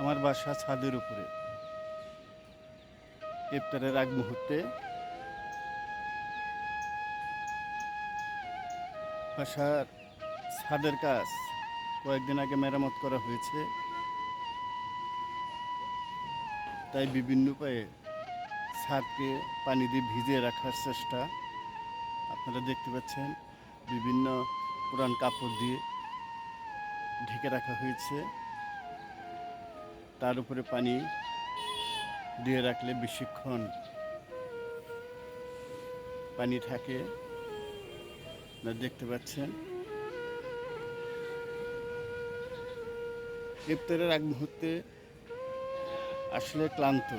আমার বাসা ছাদের উপরে। ইফতারের আগ মুহূর্তে বাসার ছাদের কাজ কয়েকদিন আগে মেরামত করা হয়েছে। তাই বিভিন্ন উপায়ে ছাদকে পানি দিয়ে ভিজিয়ে রাখার চেষ্টা আপনারা দেখতে পাচ্ছেন। বিভিন্ন পুরান কাপড় দিয়ে ঢেকে রাখা হয়েছে। তার উপরে পানি দিয়ে রাখলে বেশিক্ষণ পানি থাকে। দেখতে পাচ্ছেন। ইফতারের আগ মুহূর্তে আসলে ক্লান্ত।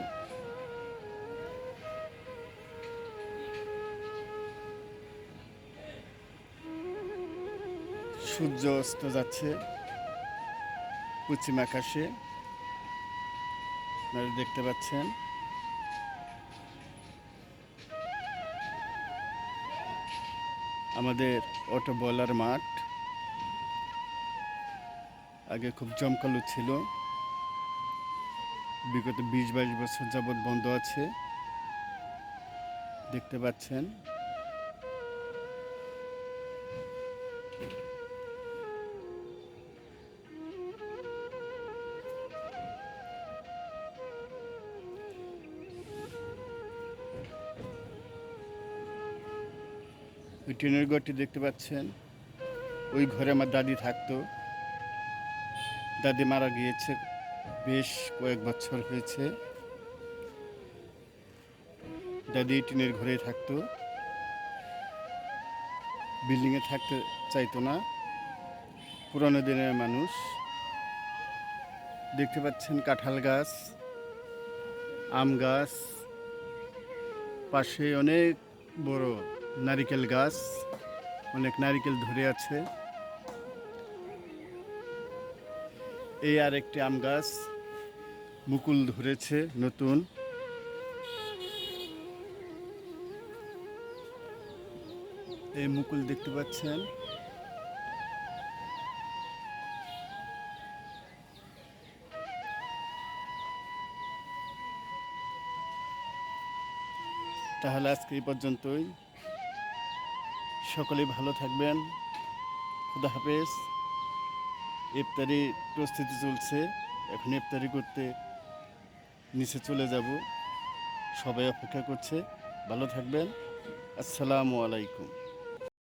সূর্য অস্ত যাচ্ছে পশ্চিম আকাশে। আপনারা দেখতে পাচ্ছেন। আমাদের অটো বলার মাঠ। আগে খুব জমকালো ছিল। বিগত বিশ বাইশ বছর যাবৎ বন্ধ আছে। দেখতে পাচ্ছেন। ওই টিনের ঘরটি দেখতে পাচ্ছেন। ওই ঘরে আমার দাদি থাকতো। দাদি মারা গিয়েছে বেশ কয়েক বছর হয়েছে। দাদি টিনের ঘরে থাকতো। বিল্ডিংয়ে থাকতে চাইতো না। পুরানো দিনের মানুষ। দেখতে পাচ্ছেন কাঁঠাল গাছ, আম গাছ, পাশে অনেক বড় নারিকেল গাছ, অনেক নারিকেল ধরে আছে। এই আর একটি আম গাছ মুকুল ধরেছে, নতুন। এই মুকুল দেখতে পাচ্ছেন? তাহলে আজকে এই পর্যন্তই। সকলেই ভালো থাকবেন। খুদা হাফেজ। ইফতারি প্রস্তুতি চলছে। এখন ইফতারি করতে নিচে চলে যাব। সবাই অপেক্ষা করছে। ভালো থাকবেন। আসসালামু আলাইকুম।